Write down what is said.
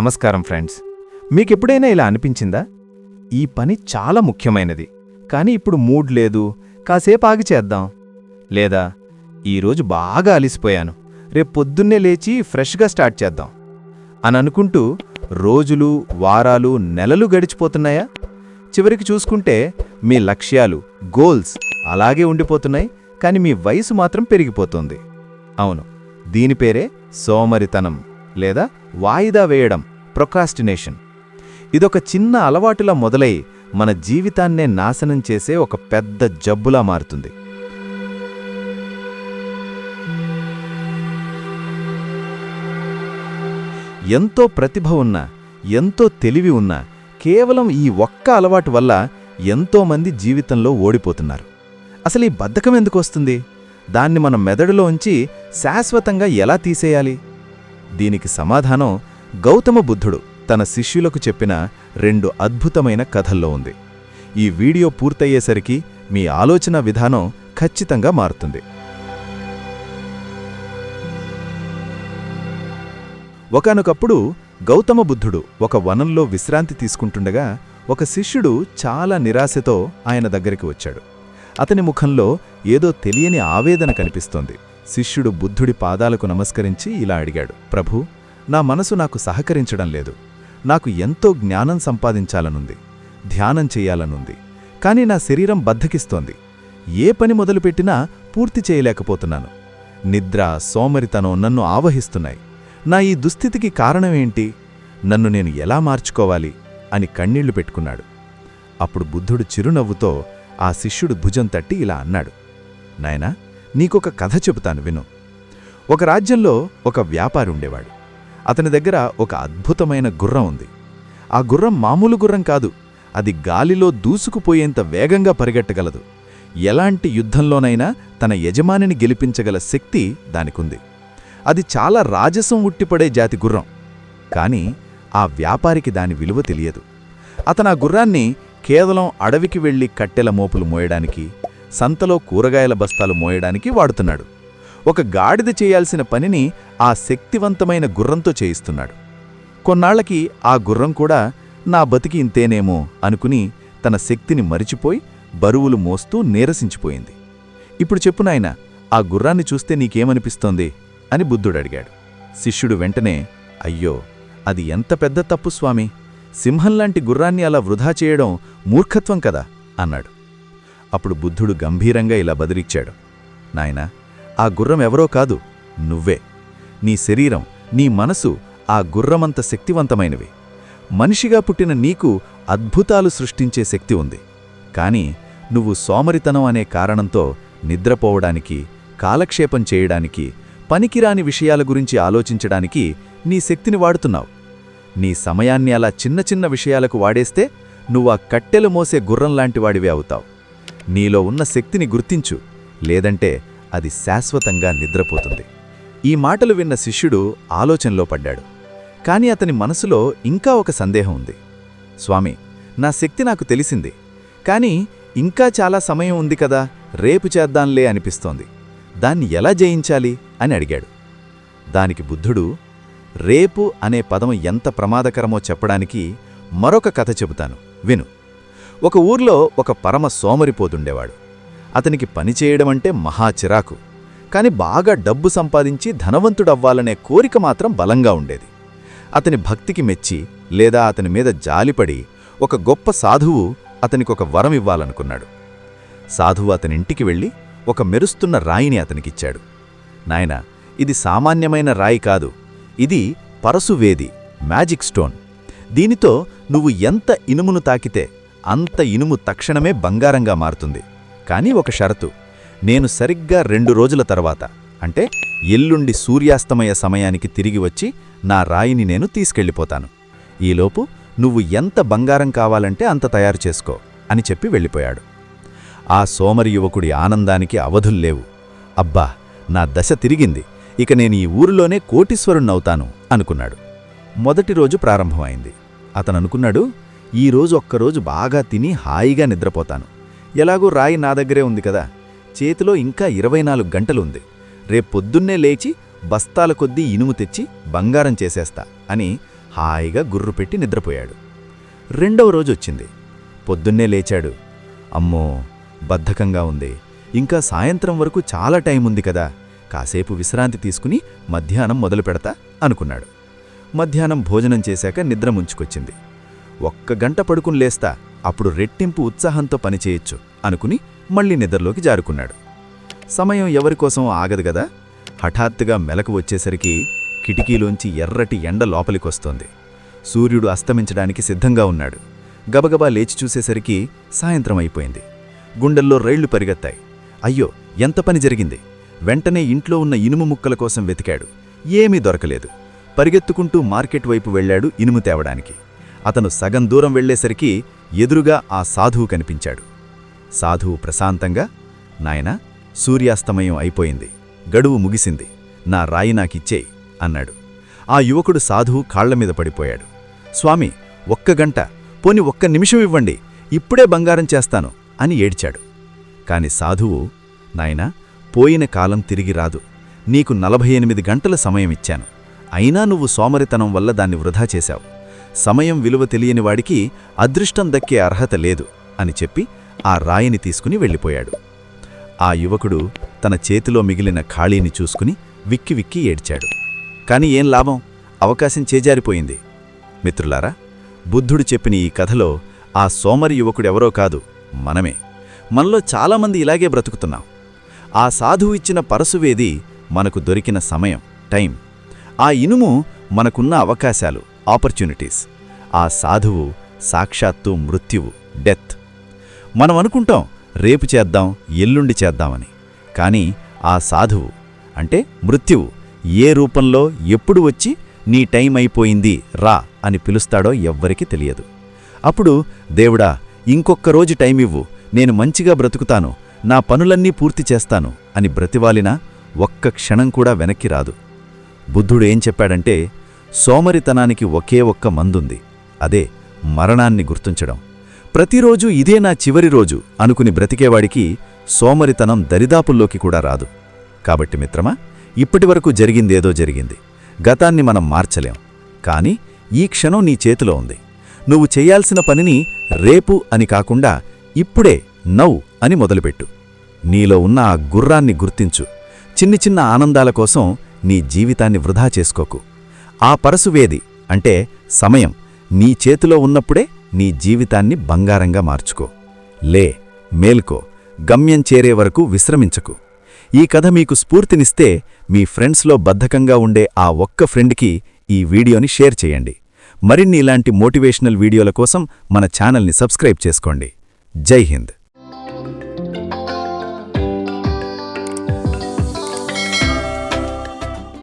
నమస్కారం ఫ్రెండ్స్. మీకెప్పుడైనా ఇలా అనిపించిందా? ఈ పని చాలా ముఖ్యమైనది. కానీ ఇప్పుడు మూడ్ లేదు కాసేపు ఆగి చేద్దాం. లేదా ఈరోజు బాగా అలిసిపోయాను. రేపు పొద్దున్నే లేచి ఫ్రెష్గా స్టార్ట్ చేద్దాం. అని అనుకుంటూ రోజులు వారాలు నెలలు గడిచిపోతున్నాయా? చివరికి చూసుకుంటే మీ లక్ష్యాలు గోల్స్ అలాగే ఉండిపోతున్నాయి. కానీ మీ వయసు మాత్రం పెరిగిపోతుంది. అవును దీని పేరే సోమరితనం లేదా వాయిదా వేయడం. ప్రొకాస్టినేషన్. ఇదొక చిన్న అలవాటులా మొదలై మన జీవితాన్నే నాశనం చేసే ఒక పెద్ద జబ్బులా మారుతుంది. ఎంతో ప్రతిభ ఉన్న ఎంతో తెలివి ఉన్న కేవలం ఈ ఒక్క అలవాటు వల్ల ఎంతోమంది జీవితంలో ఓడిపోతున్నారు. అసలు ఈ బద్ధకం ఎందుకు వస్తుంది? దాన్ని మన మెదడులో ఉంచి శాశ్వతంగా ఎలా తీసేయాలి? దీనికి సమాధానం గౌతమ బుద్ధుడు తన శిష్యులకు చెప్పిన రెండు అద్భుతమైన కథల్లో ఉంది. ఈ వీడియో పూర్తయ్యేసరికి మీ ఆలోచన విధానం ఖచ్చితంగా మారుతుంది. ఒకనొకప్పుడు గౌతమ బుద్ధుడు ఒక వనంలో విశ్రాంతి తీసుకుంటుండగా ఒక శిష్యుడు చాలా నిరాశతో ఆయన దగ్గరికి వచ్చాడు. అతని ముఖంలో ఏదో తెలియని ఆవేదన కనిపిస్తోంది. శిష్యుడు బుద్ధుడి పాదాలకు నమస్కరించి ఇలా అడిగాడు ప్రభూ నా మనసు నాకు సహకరించడం లేదు. నాకు ఎంతో జ్ఞానం సంపాదించాలనుంది. ధ్యానం చెయ్యాలనుంది కాని నా శరీరం బద్ధకిస్తోంది ఏ పని మొదలుపెట్టినా పూర్తి చేయలేకపోతున్నాను. నిద్ర సోమరితనం నన్ను ఆవహిస్తున్నాయి. నా ఈ దుస్థితికి కారణమేంటి నన్ను నేను ఎలా మార్చుకోవాలి? అని కన్నీళ్ళు పెట్టుకున్నాడు. అప్పుడు బుద్ధుడు చిరునవ్వుతో ఆ శిష్యుడు భుజం తట్టి ఇలా అన్నాడు. నాయనా నీకొక కథ చెబుతాను విను. ఒక రాజ్యంలో ఒక వ్యాపారి ఉండేవాడు. అతని దగ్గర ఒక అద్భుతమైన గుర్రం ఉంది. ఆ గుర్రం మామూలు గుర్రం కాదు అది గాలిలో దూసుకుపోయేంత వేగంగా పరిగెట్టగలదు. ఎలాంటి యుద్ధంలోనైనా తన యజమానిని గెలిపించగల శక్తి దానికుంది. అది చాలా రాజసం ఉట్టిపడే జాతి గుర్రం. కాని ఆ వ్యాపారికి దాని విలువ తెలియదు. అతను ఆ గుర్రాన్ని కేవలం అడవికి వెళ్ళి కట్టెల మోపులు మోయడానికి సంతలో కూరగాయల బస్తాలు మోయడానికి వాడుతున్నాడు. ఒక గాడిద చేయాల్సిన పనిని ఆ శక్తివంతమైన గుర్రంతో చేయిస్తున్నాడు. కొన్నాళ్ళకి ఆ గుర్రం కూడా నా బతికి ఇంతేనేమో అనుకుని తన శక్తిని మరిచిపోయి బరువులు మోస్తూ నీరసించిపోయింది. ఇప్పుడు చెప్పు నాయనా ఆ గుర్రాన్ని చూస్తే నీకేమనిపిస్తోంది? అని బుద్ధుడు అడిగాడు. శిష్యుడు వెంటనే అయ్యో అది ఎంత పెద్ద తప్పు స్వామి. సింహంలాంటి గుర్రాన్ని అలా వృధా చేయడం మూర్ఖత్వం కదా అన్నాడు. అప్పుడు బుద్ధుడు గంభీరంగా ఇలా బదిరిచ్చాడు నాయనా ఆ గుర్రం ఎవరో కాదు నువ్వే. నీ శరీరం నీ మనసు ఆ గుర్రమంత శక్తివంతమైనవి. మనిషిగా పుట్టిన నీకు అద్భుతాలు సృష్టించే శక్తి ఉంది. కాని నువ్వు సోమరితనం అనే కారణంతో నిద్రపోవడానికి కాలక్షేపం చేయడానికి పనికిరాని విషయాల గురించి ఆలోచించడానికి నీ శక్తిని వాడుతున్నావు. నీ సమయాన్ని అలా చిన్న చిన్న విషయాలకు వాడేస్తే నువ్వు ఆ కట్టెలు మోసే గుర్రంలాంటివాడివే అవుతావు. నీలో ఉన్న శక్తిని గుర్తించు. లేదంటే అది శాశ్వతంగా నిద్రపోతుంది. ఈ మాటలు విన్న శిష్యుడు ఆలోచనలో పడ్డాడు. కాని అతని మనసులో ఇంకా ఒక సందేహం ఉంది. స్వామి నా శక్తి నాకు తెలిసింది. కాని ఇంకా చాలా సమయం ఉంది కదా రేపు చేద్దాంలే అనిపిస్తోంది. దాన్ని ఎలా జయించాలి? అని అడిగాడు. దానికి బుద్ధుడు రేపు అనే పదం ఎంత ప్రమాదకరమో చెప్పడానికి మరొక కథ చెబుతాను. విను. ఒక ఊర్లో ఒక పరమ సోమరిపోతుండేవాడు అతనికి పనిచేయడమంటే మహా చిరాకు. కాని బాగా డబ్బు సంపాదించి ధనవంతుడవ్వాలనే కోరిక మాత్రం బలంగా ఉండేది. అతని భక్తికి మెచ్చి లేదా అతని మీద జాలిపడి ఒక గొప్ప సాధువు అతనికొక వరం ఇవ్వాలనుకున్నాడు. సాధువు అతనింటికి వెళ్ళి ఒక మెరుస్తున్న రాయిని అతనికిచ్చాడు. నాయనా ఇది సామాన్యమైన రాయి కాదు. ఇది పరసువేది మ్యాజిక్ స్టోన్. దీనితో నువ్వు ఎంత ఇనుమును తాకితే అంత ఇనుము తక్షణమే బంగారంగా మారుతుంది. కానీ ఒక షరతు. నేను సరిగ్గా రెండు రోజుల తర్వాత అంటే ఎల్లుండి సూర్యాస్తమయ సమయానికి తిరిగి వచ్చి నా రాయిని నేను తీసుకెళ్ళిపోతాను. ఈలోపు నువ్వు ఎంత బంగారం కావాలంటే అంత తయారు చేసుకో అని చెప్పి వెళ్ళిపోయాడు. ఆ సోమరి యువకుడి ఆనందానికి అవధుల్లేవు అబ్బా నా దశ తిరిగింది. ఇక నేను ఈ ఊరిలోనే కోటీశ్వరుణ్ణవుతాను అనుకున్నాడు. మొదటి రోజు ప్రారంభమైంది. అతననుకున్నాడు ఈరోజు ఒక్కరోజు బాగా తిని హాయిగా నిద్రపోతాను. ఎలాగూ రాయి నా దగ్గరే ఉంది కదా. చేతిలో ఇంకా ఇరవై నాలుగు గంటలుంది. రేపొద్దున్నే లేచి బస్తాల కొద్దీ ఇనుము తెచ్చి బంగారం చేసేస్తా అని హాయిగా గుర్రు పెట్టి నిద్రపోయాడు. రెండవ రోజు వచ్చింది. పొద్దున్నే లేచాడు. అమ్మో బద్ధకంగా ఉంది. ఇంకా సాయంత్రం వరకు చాలా టైం ఉంది కదా. కాసేపు విశ్రాంతి తీసుకుని మధ్యాహ్నం మొదలు పెడతా అనుకున్నాడు. మధ్యాహ్నం భోజనం చేశాక నిద్ర ముంచుకొచ్చింది. ఒక్క గంట పడుకుని లేస్తా అప్పుడు రెట్టింపు ఉత్సాహంతో పనిచేయొచ్చు అనుకుని మళ్ళీ నిద్రలోకి జారుకున్నాడు. సమయం ఎవరికోసం ఆగదు గదా? హఠాత్తుగా మెలకు వచ్చేసరికి కిటికీలోంచి ఎర్రటి ఎండ లోపలికొస్తోంది. సూర్యుడు అస్తమించడానికి సిద్ధంగా ఉన్నాడు. గబగబా లేచి చూసేసరికి సాయంత్రం అయిపోయింది. గుండెల్లో రైళ్ళు పరిగెత్తాయి. అయ్యో ఎంత పని జరిగింది? వెంటనే ఇంట్లో ఉన్న ఇనుము ముక్కల కోసం వెతికాడు. ఏమీ దొరకలేదు. పరిగెత్తుకుంటూ మార్కెట్ వైపు వెళ్ళాడు ఇనుము తేవడానికి. అతను సగం దూరం వెళ్ళేసరికి ఎదురుగా ఆ సాధువు కనిపించాడు. సాధువు ప్రశాంతంగా నాయనా సూర్యాస్తమయం అయిపోయింది. గడువు ముగిసింది. నా రాయి నాకిచ్చేయి అన్నాడు. ఆ యువకుడు సాధువు కాళ్ళమీద పడిపోయాడు. స్వామి ఒక్క గంట. పోని ఒక్క నిమిషం ఇవ్వండి. ఇప్పుడే బంగారం చేస్తాను అని ఏడ్చాడు. కాని సాధువు నాయనా పోయిన కాలం తిరిగి రాదు. నీకు నలభై ఎనిమిది గంటల సమయమిచ్చాను అయినా నువ్వు సోమరితనం వల్ల దాన్ని వృధా చేశావు. సమయం విలువ తెలియని వాడికి అదృష్టం దక్కే అర్హత లేదు అని చెప్పి ఆ రాయిని తీసుకుని వెళ్ళిపోయాడు. ఆ యువకుడు తన చేతిలో మిగిలిన ఖాళీని చూసుకుని విక్కి విక్కి ఏడ్చాడు. కాని ఏం లాభం? అవకాశం చేజారిపోయింది. మిత్రులారా బుద్ధుడు చెప్పిన ఈ కథలో ఆ సోమరి యువకుడెవరో కాదు మనమే. మనలో చాలామంది ఇలాగే బ్రతుకుతున్నాం. ఆ సాధువు ఇచ్చిన పరసువేది మనకు దొరికిన సమయం టైం. ఆ ఇనుము మనకున్న అవకాశాలు. ఆపర్చునిటీస్ ఆ సాధువు సాక్షాత్తు మృత్యువు డెత్ మనం అనుకుంటాం రేపు చేద్దాం ఎల్లుండి చేద్దామని. కానీ ఆ సాధువు అంటే మృత్యువు ఏ రూపంలో ఎప్పుడు వచ్చి నీ టైం అయిపోయింది రా అని పిలుస్తాడో ఎవ్వరికీ తెలియదు. అప్పుడు దేవుడా ఇంకొక్క రోజు టైమివ్వు నేను మంచిగా బ్రతుకుతాను నా పనులన్నీ పూర్తి చేస్తాను అని బ్రతివాలినా ఒక్క క్షణం కూడా వెనక్కి రాదు. బుద్ధుడు ఏం చెప్పాడంటే సోమరితనానికి ఒకే ఒక్క మందుంది. అదే మరణాన్ని గుర్తుంచడం. ప్రతిరోజు ఇదే నా చివరి రోజు అనుకుని బ్రతికేవాడికి సోమరితనం దరిదాపుల్లోకి కూడా రాదు. కాబట్టి మిత్రమా ఇప్పటివరకు జరిగిందేదో జరిగింది. గతాన్ని మనం మార్చలేం. కాని ఈ క్షణం నీ చేతిలో ఉంది. నువ్వు చేయాల్సిన పనిని రేపు అని కాకుండా ఇప్పుడే నౌ అని మొదలుపెట్టు. నీలో ఉన్న ఆ గుర్రాన్ని గుర్తించు. చిన్ని చిన్న ఆనందాల కోసం నీ జీవితాన్ని వృధా చేసుకోకు. ఆ పరసువేది అంటే సమయం నీ చేతిలో ఉన్నప్పుడే నీ జీవితాన్ని బంగారంగా మార్చుకో. లే మేల్కో గమ్యం చేరే వరకు విశ్రమించకు. ఈ కథ మీకు స్ఫూర్తినిస్తే మీ ఫ్రెండ్స్లో బద్ధకంగా ఉండే ఆ ఒక్క ఫ్రెండ్కి ఈ వీడియోని షేర్ చేయండి. మరిన్ని ఇలాంటి మోటివేషనల్ వీడియోల కోసం మన ఛానల్ని సబ్స్క్రైబ్ చేసుకోండి. జై హింద్.